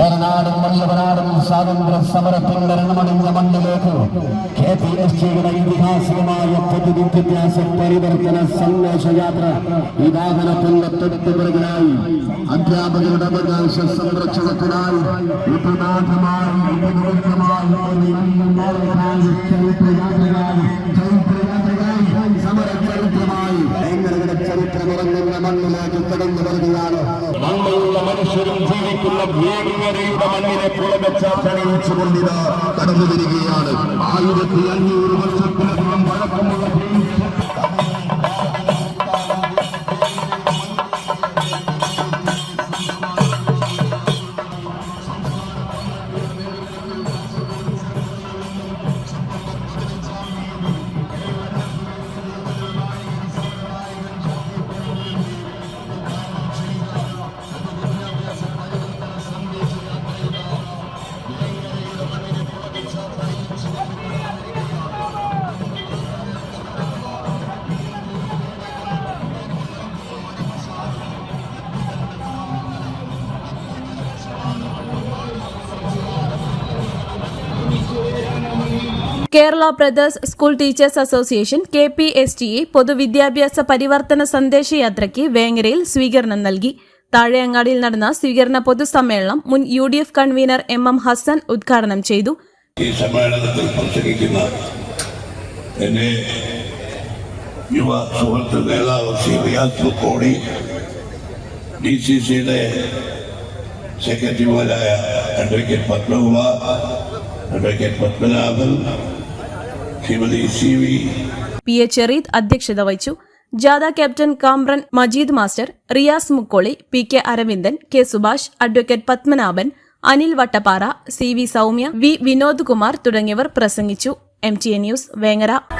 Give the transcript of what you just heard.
ഏറനാടും വല്ലവനാടും സ്വാതന്ത്ര്യ സമരത്തിന്റെ രണമണിഞ്ഞ മണ്ണിലേക്ക് കെ പി എസ് ജിയുടെ ഇതിഹാസികമായ പൊതുവിദ്യാഭ്യാസ പരിവർത്തന സന്ദേശയാത്ര ഈ വാഹനത്തിന്റെ തൊട്ടുപിറകിലായി അധ്യാപകരുടെ അവകാശ സംരക്ഷണത്തിനായി ഉപനാഥമായി ഉപനിരുദ്ധമായി കടന്നു വരികയാണ് മണ്ണുള്ള മനുഷ്യരും ജീവിക്കുന്ന വേങ്ങരയുടെ മണ്ണിനെ പുറമെച്ച തെളിയിച്ചുകൊണ്ടിത് കടന്നു വരികയാണ് ആയിരത്തി അഞ്ഞൂറ് വർഷത്തിലധികം വഴക്കമുള്ള Kerala brothers school teachers association K P S T പൊതുവിദ്യാഭ്യാസ പരിവർത്തന സന്ദേശയാത്രയ്ക്ക് വേങ്ങരയിൽ സ്വീകരണം നൽകി. താഴെയങ്ങാടിയിൽ നടന്ന സ്വീകരണ പൊതുസമ്മേളനം മുൻ U D F convener M M Hasan ഉദ്ഘാടനം ചെയ്തു. ഈ സമ്മേളനത്തിൽ പ്രസംഗിക്കുന്ന എന്നെ യുവ സുഹൃത്ത് നേതാവ് സി റിയാസ് ഡി സി സിയുടെ സെക്രട്ടറിമാരായ advocate Padmakumar advocate Padmanabhan P A ചെറീദ് അധ്യക്ഷത വഹിച്ചു. ജാഥ captain Kamran Majeed master Riyas Mukkoli P K Aravindan K Subhash advocate Padmanabhan Anil Vattappara C V Soumya V Vinod Kumar തുടങ്ങിയവർ പ്രസംഗിച്ചു. M T A news Vengara.